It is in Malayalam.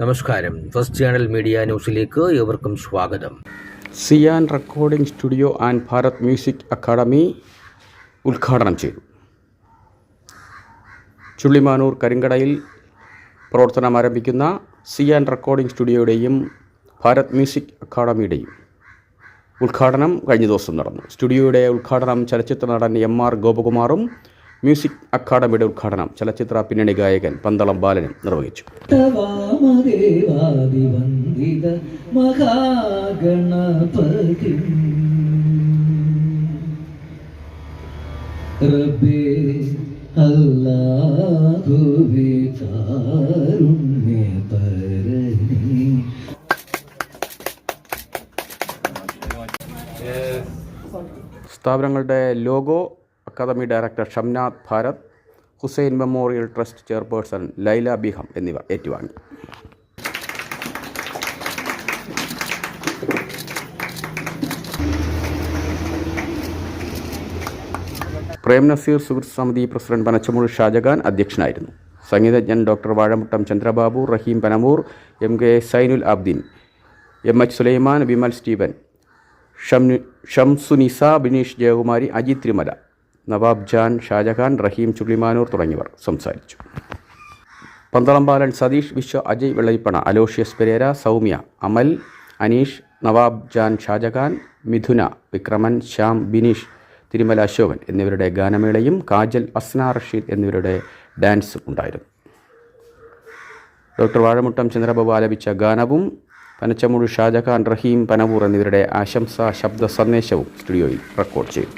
നമസ്കാരം. ഫസ്റ്റ് ചാനൽ മീഡിയ ന്യൂസിലേക്ക് ഏവർക്കും സ്വാഗതം. Siyan recording studio and Bharat music academy ഉദ്ഘാടനം ചെയ്തു. ചുള്ളിമാനൂർ കരിങ്കടയിൽ പ്രവർത്തനം ആരംഭിക്കുന്ന സിയാൻ റെക്കോർഡിംഗ് സ്റ്റുഡിയോയുടെയും ഭാരത് മ്യൂസിക് അക്കാദമിയുടെയും ഉദ്ഘാടനം കഴിഞ്ഞ ദിവസം നടന്നു. സ്റ്റുഡിയോയുടെ ഉദ്ഘാടനം ചലച്ചിത്ര നടൻ എം ആർ ഗോപകുമാറും മ്യൂസിക് അക്കാദമിയുടെ ഉദ്ഘാടനം ചലച്ചിത്ര പിന്നണി ഗായകൻ പന്തളം ബാലനും നിർവഹിച്ചു. റബ്ബേ അല്ലാഹുവേ സ്ഥാപനങ്ങളുടെ logo academy director Shamnath Bharat Hussain memorial trust chairperson Laila Biham എന്നിവർ ഏറ്റുവാങ്ങി. പ്രേം നസീർ സുഹൃത്ത് സമിതി പ്രസിഡന്റ് പനച്ചമൂഴ് ഷാജഹാൻ അധ്യക്ഷനായിരുന്നു. സംഗീതജ്ഞൻ doctor Vazhamuttam Chandrababu Raheem Panamoor M K Sainul Abdeen M H Sulaiman Vimal Steven Shamsunisa Bineesh Jayakumari Ajith Thirumala Nawab Jan Shajahan Raheem Chullimanoor തുടങ്ങിയവർ സംസാരിച്ചു. പന്തളംപാലൻ സതീഷ് വിശ്വ അജയ് വെള്ളയിപ്പണ അലോഷ്യസ് പെരേര സൗമ്യ അമൽ അനീഷ് നവാബ് ജാൻ ഷാജഹാൻ മിഥുന വിക്രമൻ ശ്യാം ബിനീഷ് തിരുമല അശോകൻ എന്നിവരുടെ ഗാനമേളയും കാജൽ അസ്ന റഷീദ് എന്നിവരുടെ ഡാൻസും ഉണ്ടായിരുന്നു. ഡോക്ടർ വാഴമുട്ടം ചന്ദ്രബാബു ആലപിച്ച ഗാനവും പനച്ചമുഴു ഷാജഹാൻ റഹീം പനവൂർ എന്നിവരുടെ ആശംസാ ശബ്ദ സന്ദേശവും സ്റ്റുഡിയോയിൽ റെക്കോർഡ് ചെയ്തു.